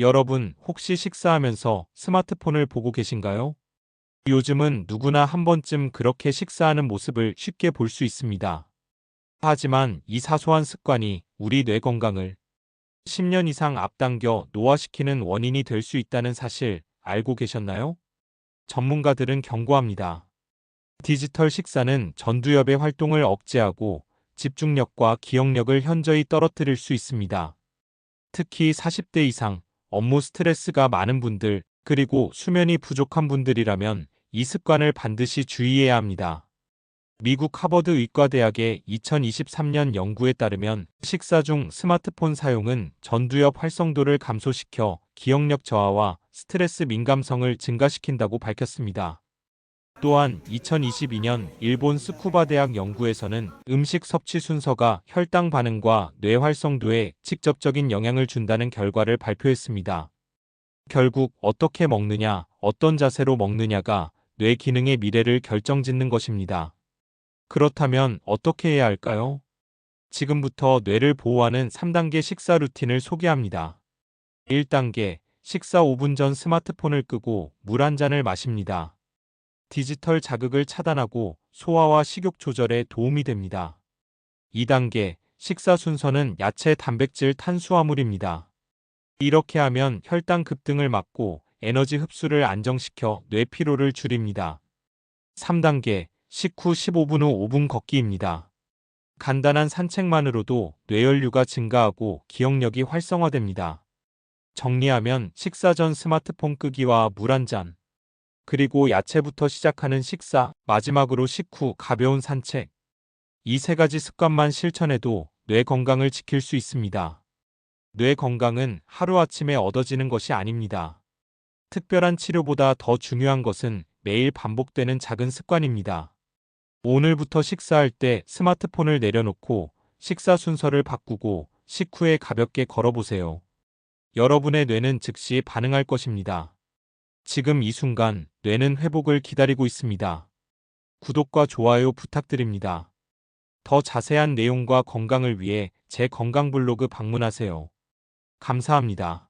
여러분, 혹시 식사하면서 스마트폰을 보고 계신가요? 요즘은 누구나 한 번쯤 그렇게 식사하는 모습을 쉽게 볼 수 있습니다. 하지만 이 사소한 습관이 우리 뇌 건강을 10년 이상 앞당겨 노화시키는 원인이 될 수 있다는 사실 알고 계셨나요? 전문가들은 경고합니다. 디지털 식사는 전두엽의 활동을 억제하고 집중력과 기억력을 현저히 떨어뜨릴 수 있습니다. 특히 40대 이상, 업무 스트레스가 많은 분들, 그리고 수면이 부족한 분들이라면 이 습관을 반드시 주의해야 합니다. 미국 하버드 의과대학의 2023년 연구에 따르면 식사 중 스마트폰 사용은 전두엽 활성도를 감소시켜 기억력 저하와 스트레스 민감성을 증가시킨다고 밝혔습니다. 또한 2022년 일본 스쿠바 대학 연구에서는 음식 섭취 순서가 혈당 반응과 뇌 활성도에 직접적인 영향을 준다는 결과를 발표했습니다. 결국 어떻게 먹느냐, 어떤 자세로 먹느냐가 뇌 기능의 미래를 결정짓는 것입니다. 그렇다면 어떻게 해야 할까요? 지금부터 뇌를 보호하는 3단계 식사 루틴을 소개합니다. 1단계, 식사 5분 전 스마트폰을 끄고 물 한 잔을 마십니다. 디지털 자극을 차단하고 소화와 식욕 조절에 도움이 됩니다. 2단계, 식사 순서는 야채, 단백질, 탄수화물입니다. 이렇게 하면 혈당 급등을 막고 에너지 흡수를 안정시켜 뇌 피로를 줄입니다. 3단계, 식후 15분 후 5분 걷기입니다. 간단한 산책만으로도 뇌연류가 증가하고 기억력이 활성화됩니다. 정리하면 식사 전 스마트폰 끄기와 물 한 잔, 그리고 야채부터 시작하는 식사, 마지막으로 식후 가벼운 산책. 이 세 가지 습관만 실천해도 뇌 건강을 지킬 수 있습니다. 뇌 건강은 하루아침에 얻어지는 것이 아닙니다. 특별한 치료보다 더 중요한 것은 매일 반복되는 작은 습관입니다. 오늘부터 식사할 때 스마트폰을 내려놓고 식사 순서를 바꾸고 식후에 가볍게 걸어보세요. 여러분의 뇌는 즉시 반응할 것입니다. 지금 이 순간 뇌는 회복을 기다리고 있습니다. 구독과 좋아요 부탁드립니다. 더 자세한 내용과 건강을 위해 제 건강 블로그 방문하세요. 감사합니다.